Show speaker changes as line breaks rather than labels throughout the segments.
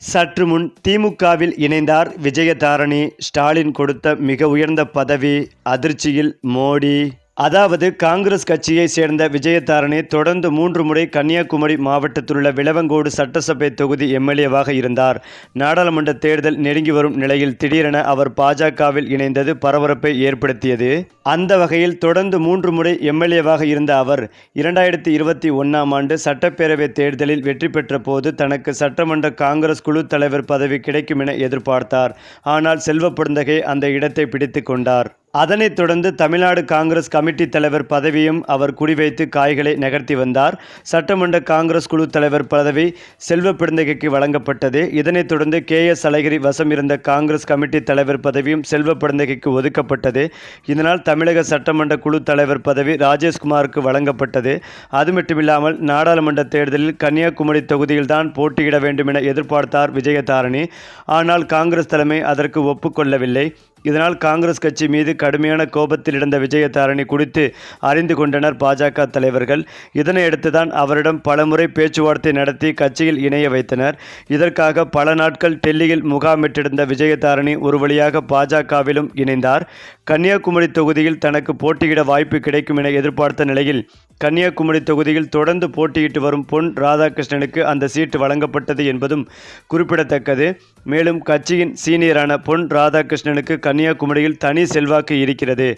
சற்று முன் திமுகவில் இணைந்தார் விஜயதாரணி. ஸ்டாலின் கொடுத்த மிக உயர்ந்த பதவி அதிர்ச்சியில் மோடி. அதாவது காங்கிரஸ் கட்சியை சேர்ந்த விஜயதாரணி தொடர்ந்து மூன்று முறை கன்னியாகுமரி மாவட்டத்திலுள்ள விளவங்கோடு சட்டசபை தொகுதி எம்எல்ஏவாக இருந்தார். நாடாளுமன்ற தேர்தல் நெருங்கி வரும் நிலையில் திடீரென அவர் பாஜகவில் இணைந்தது பரபரப்பை ஏற்படுத்தியது. அந்த வகையில் தொடர்ந்து மூன்று முறை எம்எல்ஏவாக இருந்த அவர் இரண்டாயிரத்தி இருபத்தி ஒன்றாம் ஆண்டு சட்டப்பேரவை தேர்தலில் வெற்றி பெற்ற போது தனக்கு சட்டமன்ற காங்கிரஸ் குழு தலைவர் பதவி கிடைக்கும் என எதிர்பார்த்தார். ஆனால் செல்வ அந்த இடத்தை பிடித்து கொண்டார். அதனைத் தொடர்ந்து தமிழ்நாடு காங்கிரஸ் கமிட்டி தலைவர் பதவியும் அவர் குறிவைத்து காய்களை நகர்த்தி வந்தார். சட்டமன்ற காங்கிரஸ் குழு தலைவர் பதவி செல்வ பெருந்தகைக்கு வழங்கப்பட்டது. இதனைத் தொடர்ந்து கே எஸ் அழகிரி வசம் இருந்த காங்கிரஸ் கமிட்டி தலைவர் பதவியும் செல்வ பெருந்தகைக்கு ஒதுக்கப்பட்டது. இதனால் தமிழக சட்டமன்ற குழு தலைவர் பதவி ராஜேஷ்குமாருக்கு வழங்கப்பட்டது. அது மட்டுமில்லாமல் நாடாளுமன்ற தேர்தலில் கன்னியாகுமரி தொகுதியில்தான் போட்டியிட வேண்டும் என எதிர்பார்த்தார் விஜயதாரணி. ஆனால் காங்கிரஸ் தலைமை அதற்கு ஒப்புக்கொள்ளவில்லை. இதனால் காங்கிரஸ் கட்சி மீது கடுமையான கோபத்தில் இருந்த விஜயதாரணி குறித்து அறிந்து கொண்டனர் பாஜக தலைவர்கள். இதனையடுத்துதான் அவரிடம் பலமுறை பேச்சுவார்த்தை நடத்தி கட்சியில் இணைய வைத்தனர். இதற்காக பல நாட்கள் டெல்லியில் முகாமிட்டிருந்த விஜயதாரணி ஒரு வழியாக பாஜகவிலும் இணைந்தார். கன்னியாகுமரி தொகுதியில் தனக்கு போட்டியிட வாய்ப்பு கிடைக்கும் என எதிர்பார்த்த நிலையில் கன்னியாகுமரி தொகுதியில் தொடர்ந்து போட்டியிட்டு வரும் பொன் ராதாகிருஷ்ணனுக்கு அந்த சீட்டு வழங்கப்பட்டது என்பதும் குறிப்பிடத்தக்கது. மேலும் கட்சியின் சீனியரான பொன் ராதாகிருஷ்ணனுக்கு கன்னியாகுமரியில் தனி செல்வாக்கு இருக்கிறது.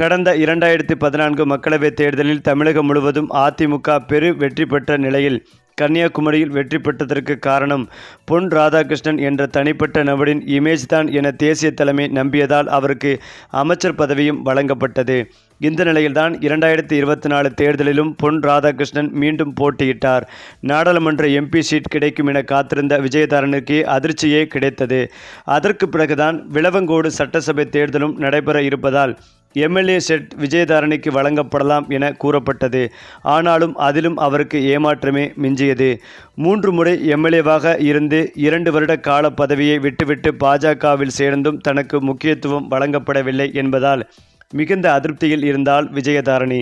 கடந்த இரண்டாயிரத்தி பதினான்கு மக்களவைத் தேர்தலில் தமிழகம் முழுவதும் அதிமுக பெரு வெற்றி பெற்ற நிலையில் கன்னியாகுமரியில் வெற்றி பெற்றதற்கு காரணம் பொன் ராதாகிருஷ்ணன் என்ற தனிப்பட்ட நபரின் இமேஜ் தான் என தேசிய தலைமை நம்பியதால் அவருக்கு அமைச்சர் பதவியும் வழங்கப்பட்டது. இந்த நிலையில்தான் இரண்டாயிரத்தி இருபத்தி நாலு தேர்தலிலும் பொன் ராதாகிருஷ்ணன் மீண்டும் போட்டியிட்டார். நாடாளுமன்ற எம்பி சீட் கிடைக்கும் என காத்திருந்த விஜயதாரனுக்கு அதிர்ச்சியே கிடைத்தது. அதற்கு பிறகுதான் விளவங்கோடு சட்டசபை தேர்தலும் நடைபெற இருப்பதால் எம்எல்ஏ செட் விஜயதாரணிக்கு வழங்கப்படலாம் என கூறப்பட்டது. ஆனாலும் அதிலும் அவருக்கு ஏமாற்றமே மிஞ்சியது. மூன்று முறை எம்எல்ஏவாக இருந்து இரண்டு வருட கால பதவியை விட்டுவிட்டு பாஜகவில் சேர்ந்தும் தனக்கு முக்கியத்துவம் வழங்கப்படவில்லை என்பதால் மிகுந்த அதிருப்தியில் இருந்தால் விஜயதாரணி.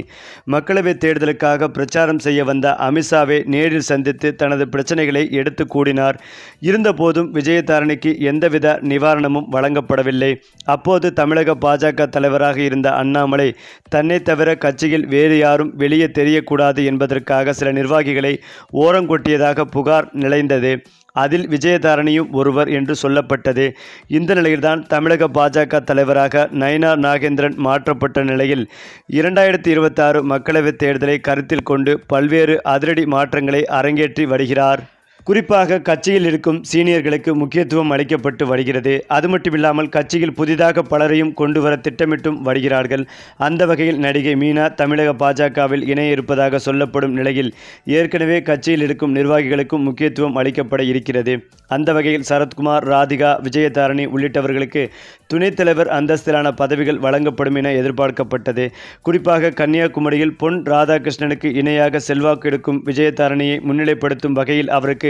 மக்களவைத் தேர்தலுக்காக பிரச்சாரம் செய்ய வந்த அமித்ஷாவை நேரில் சந்தித்து தனது பிரச்சனைகளை எடுத்து கூடினார். இருந்தபோதும் விஜயதாரணிக்கு எந்தவித நிவாரணமும் வழங்கப்படவில்லை. அப்போது தமிழக பாஜக தலைவராக இருந்த அண்ணாமலை தன்னை தவிர கட்சியில் வேறு யாரும் வெளியே தெரியக்கூடாது என்பதற்காக சில நிர்வாகிகளை ஓரங்கொட்டியதாக புகார் நிலைந்தது. அதில் விஜயதாரணியும் ஒருவர் என்று சொல்லப்பட்டது. இந்த நிலையில்தான் தமிழக பாஜக தலைவராக நயினார் நாகேந்திரன் மாற்றப்பட்ட நிலையில் இரண்டாயிரத்தி இருபத்தாறு மக்களவைத் தேர்தலை கருத்தில் கொண்டு பல்வேறு அதிரடி மாற்றங்களை அரங்கேற்றி வருகிறார். குறிப்பாக கட்சியில் இருக்கும் சீனியர்களுக்கு முக்கியத்துவம் அளிக்கப்பட்டு வருகிறது. அது மட்டுமில்லாமல் கட்சியில் புதிதாக பலரையும் கொண்டு வர திட்டமிட்டும் வருகிறார்கள். அந்த வகையில் நடிகை மீனா தமிழக பாஜகவில் இணைய இருப்பதாக சொல்லப்படும் நிலையில் ஏற்கனவே கட்சியில் இருக்கும் நிர்வாகிகளுக்கும் முக்கியத்துவம் அளிக்கப்பட இருக்கிறது. அந்த வகையில் சரத்குமார் ராதிகா விஜயதாரணி உள்ளிட்டவர்களுக்கு துணைத் தலைவர் அந்தஸ்திலான பதவிகள் வழங்கப்படும் என எதிர்பார்க்கப்பட்டது. குறிப்பாக கன்னியாகுமரியில் பொன் ராதாகிருஷ்ணனுக்கு இணையாக செல்வாக்கு எடுக்கும் விஜயதாரணியை முன்னிலைப்படுத்தும் வகையில் அவருக்கு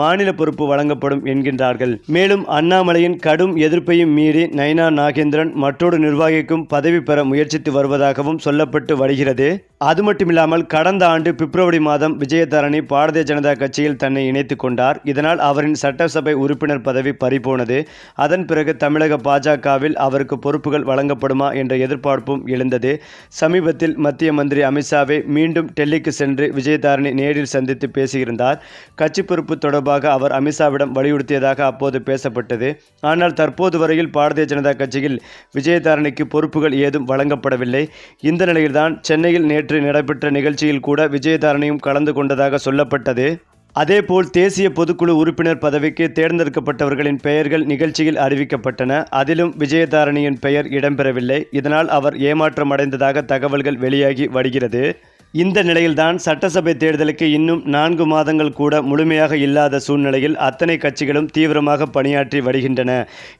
மாநில பொறுப்பு வழங்கப்படும் என்கின்றார்கள். மேலும் அண்ணாமலையின் கடும் எதிர்ப்பையும் மீறி நயனா நாகேந்திரன் மற்றொரு நிர்வாகிக்கும் பதவி பெற முயற்சித்து வருவதாகவும் சொல்லப்பட்டு வருகிறது. அது மட்டுமில்லாமல் கடந்த ஆண்டு பிப்ரவரி மாதம் விஜயதாரணி பாரதிய ஜனதா கட்சியில் தன்னை இணைத்து கொண்டார். இதனால் அவரின் சட்டசபை உறுப்பினர் பதவி பறிபோனது. அதன் பிறகு தமிழக பாஜகவில் அவருக்கு பொறுப்புகள் வழங்கப்படுமா என்ற எதிர்பார்ப்பும் எழுந்தது. சமீபத்தில் மத்திய மந்திரி அமித்ஷாவை மீண்டும் டெல்லிக்கு சென்று விஜயதாரணி நேரில் சந்தித்து பேசியிருந்தார். கட்சி பொறுப்பு தொடர்பாக அவர் அமித்ஷாவிடம் வலியுறுத்தியதாக அப்போது பேசப்பட்டது. ஆனால் தற்போது வரையில் பாரதிய ஜனதா கட்சியில் விஜயதாரணிக்கு பொறுப்புகள் ஏதும் வழங்கப்படவில்லை. இந்த நிலையில்தான் சென்னையில் நேற்று நடைபெற்ற நிகழ்ச்சியில் கூட விஜயதாரணியும் கலந்து கொண்டதாக சொல்லப்பட்டது. அதேபோல் தேசிய பொதுக்குழு உறுப்பினர் பதவிக்கு தேர்ந்தெடுக்கப்பட்டவர்களின் பெயர்கள் நிகழ்ச்சியில் அறிவிக்கப்பட்டன. அதிலும் விஜயதாரணியின் பெயர் இடம்பெறவில்லை. இதனால் அவர் ஏமாற்றம் அடைந்ததாக தகவல்கள் வெளியாகி வருகிறது. இந்த நிலையில்தான் சட்டசபை தேர்தலுக்கு இன்னும் நான்கு மாதங்கள் கூட முழுமையாக இல்லாத சூழ்நிலையில் அத்தனை கட்சிகளும் தீவிரமாக பணியாற்றி வருகின்றன.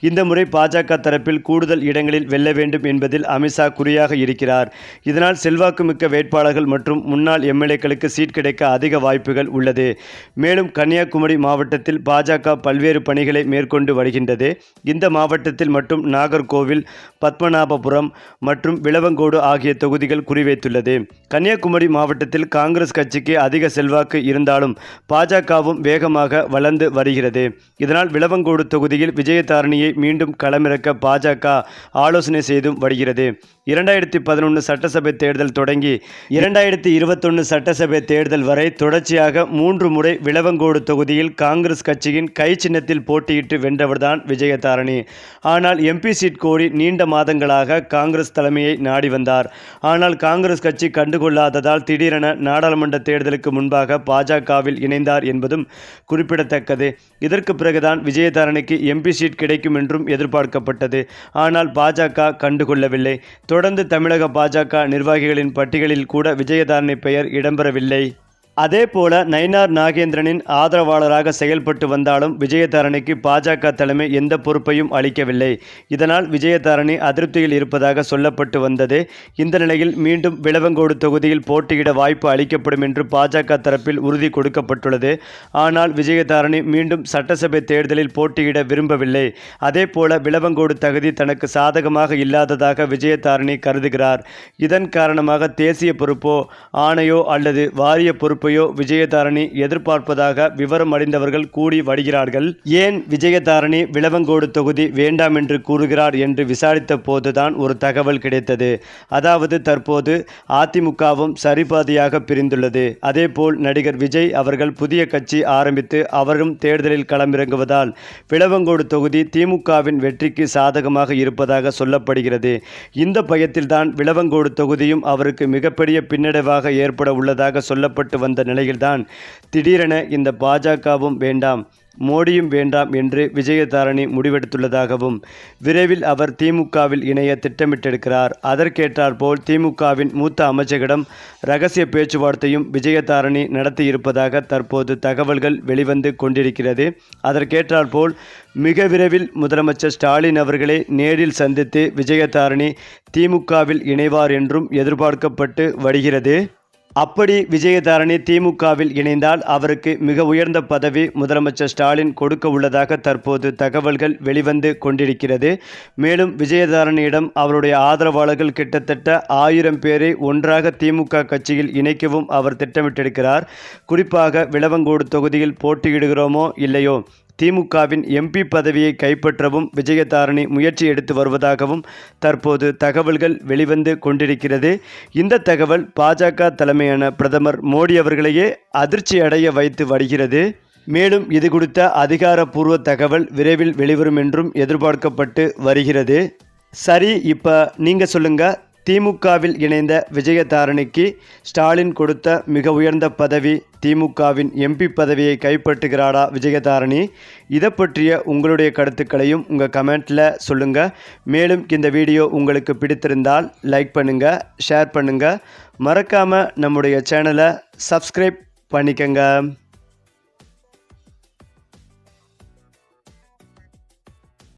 இந்த முறை பாஜக தரப்பில் கூடுதல் இடங்களில் வெல்ல வேண்டும் என்பதில் அமித்ஷா குறியாக இருக்கிறார். இதனால் செல்வாக்குமிக்க வேட்பாளர்கள் மற்றும் முன்னாள் எம்எல்ஏக்களுக்கு சீட் கிடைக்க அதிக வாய்ப்புகள் உள்ளது. மேலும் கன்னியாகுமரி மாவட்டத்தில் பாஜக பல்வேறு பணிகளை மேற்கொண்டு வருகின்றது. இந்த மாவட்டத்தில் மட்டும் நாகர்கோவில் பத்மநாபபுரம் மற்றும் விளவங்கோடு ஆகிய தொகுதிகள் குறிவைத்துள்ளது. கன்னியாகுமரி தூத்துக்குடி மாவட்டத்தில் காங்கிரஸ் கட்சிக்கு அதிக செல்வாக்கு இருந்தாலும் பாஜகவும் வேகமாக வளர்ந்து வருகிறது. இதனால் விளவங்கோடு தொகுதியில் விஜயதாரணியை மீண்டும் களமிறக்க பாஜக ஆலோசனை செய்தும் வருகிறது. இரண்டாயிரத்தி பதினொன்று சட்டசபை தேர்தல் தொடங்கி இரண்டாயிரத்தி இருபத்தொன்று சட்டசபை தேர்தல் வரை தொடர்ச்சியாக மூன்று முறை விளவங்கோடு தொகுதியில் காங்கிரஸ் கட்சியின் கை சின்னத்தில் போட்டியிட்டு வென்றவர்தான் விஜயதாரணி. ஆனால் எம்பி சீட் கோரி நீண்ட மாதங்களாக காங்கிரஸ் தலைமையை நாடி வந்தார். ஆனால் காங்கிரஸ் கட்சி கண்டுகொள்ளாததால் திடீரென நாடாளுமன்ற தேர்தலுக்கு முன்பாக பாஜகவில் இணைந்தார் என்பதும் குறிப்பிடத்தக்கது. இதற்கு பிறகுதான் விஜயதாரணிக்கு எம்பி சீட் கிடைக்கும் என்றும் எதிர்பார்க்கப்பட்டது. ஆனால் பாஜக கண்டுகொள்ளவில்லை. தொடர்ந்து தமிழக பாஜக நிர்வாகிகளின் பட்டியலில் கூட விஜயதாரணி பெயர் இடம்பெறவில்லை. அதேபோல நயினார் நாகேந்திரனின் ஆதரவாளராக செயல்பட்டு வந்தாலும் விஜயதாரணிக்கு பாஜக தலைமை எந்த பொறுப்பையும் அளிக்கவில்லை. இதனால் விஜயதாரணி அதிருப்தியில் இருப்பதாக சொல்லப்பட்டு வந்தது. இந்த நிலையில் மீண்டும் விளவங்கோடு தொகுதியில் போட்டியிட வாய்ப்பு அளிக்கப்படும் என்று பாஜக தரப்பில் உறுதி கொடுக்கப்பட்டுள்ளது. ஆனால் விஜயதாரணி மீண்டும் சட்டசபை தேர்தலில் போட்டியிட விரும்பவில்லை. அதேபோல விளவங்கோடு தகுதி தனக்கு சாதகமாக இல்லாததாக விஜயதாரணி கருதுகிறார். இதன் காரணமாக தேசிய பொறுப்போ ஆணையோ அல்லது வாரிய பொறுப்பு பொறுப்பையோ விஜயதாரணி எதிர்பார்ப்பதாக விவரம் அடைந்தவர்கள் கூடி வருகிறார்கள். ஏன் விஜயதாரணி விளவங்கோடு தொகுதி வேண்டாம் என்று கூறுகிறார் என்று விசாரித்த போதுதான் ஒரு தகவல் கிடைத்தது. அதாவது தற்போது அதிமுகவும் சரிபாதியாக பிரிந்துள்ளது. அதேபோல் நடிகர் விஜய் அவர்கள் புதிய கட்சி ஆரம்பித்து அவரும் தேர்தலில் களமிறங்குவதால் விளவங்கோடு தொகுதி திமுகவின் வெற்றிக்கு சாதகமாக இருப்பதாக சொல்லப்படுகிறது. இந்த பயத்தில்தான் விளவங்கோடு தொகுதியும் அவருக்கு மிகப்பெரிய பின்னடைவாக ஏற்பட உள்ளதாக சொல்லப்பட்டு வந்த வந்த நிலையில்தான். திடீரென இந்த பாஜகவும் வேண்டாம் மோடியும் வேண்டாம் என்று விஜயதாரணி முடிவெடுத்துள்ளதாகவும் விரைவில் அவர் திமுகவில் இணைய திட்டமிட்டிருக்கிறார். அதற்கேற்றாற்போல் திமுகவின் மூத்த அமைச்சரிடம் ரகசிய பேச்சுவார்த்தையும் விஜயதாரணி நடத்தியிருப்பதாக தற்போது தகவல்கள் வெளிவந்து கொண்டிருக்கிறது. அதற்கேற்றாற்போல் மிக விரைவில் முதலமைச்சர் ஸ்டாலின் அவர்களை நேரில் சந்தித்து விஜயதாரணி திமுகவில் இணைவார் என்றும் எதிர்பார்க்கப்பட்டு வருகிறது. அப்படி விஜயதாரணி திமுகவில் இணைந்தால் அவருக்கு மிக உயர்ந்த பதவி முதலமைச்சர் ஸ்டாலின் கொடுக்க உள்ளதாக தற்போது தகவல்கள் வெளிவந்து கொண்டிருக்கிறது. மேலும் விஜயதாரணியிடம் அவருடைய ஆதரவாளர்கள் கிட்டத்தட்ட ஆயிரம் பேரை ஒன்றாக திமுக கட்சியில் இணைக்கவும் அவர் திட்டமிட்டிருக்கிறார். குறிப்பாக விளவங்கோடு தொகுதியில் போட்டியிடுகிறோமோ இல்லையோ? திமுகவின் எம்பி பதவியை கைப்பற்றவும் விஜயதாரணி முயற்சி எடுத்து வருவதாகவும் தற்போது தகவல்கள் வெளிவந்து கொண்டிருக்கிறது. இந்த தகவல் பாஜக தலைமையான பிரதமர் மோடி அவர்களையே அதிர்ச்சி அடைய வைத்து வருகிறது. மேலும் இது குறித்த அதிகாரப்பூர்வ தகவல் விரைவில் வெளிவரும் என்றும் எதிர்பார்க்கப்பட்டு வருகிறது. சரி இப்போ நீங்கள் சொல்லுங்கள் திமுகவில் இணைந்த விஜயதாரணிக்கு ஸ்டாலின் கொடுத்த மிக உயர்ந்த பதவி திமுகவின் எம்பி பதவியை கைப்பற்றுகிறாரா விஜயதாரணி? இதை பற்றிய உங்களுடைய கருத்துக்களையும் உங்கள் கமெண்ட்டில் சொல்லுங்கள் மேலும் இந்த வீடியோ உங்களுக்கு பிடித்திருந்தால் லைக் பண்ணுங்கள் ஷேர் பண்ணுங்கள் மறக்காமல் நம்முடைய சேனலை சப்ஸ்கிரைப் பண்ணிக்கங்க.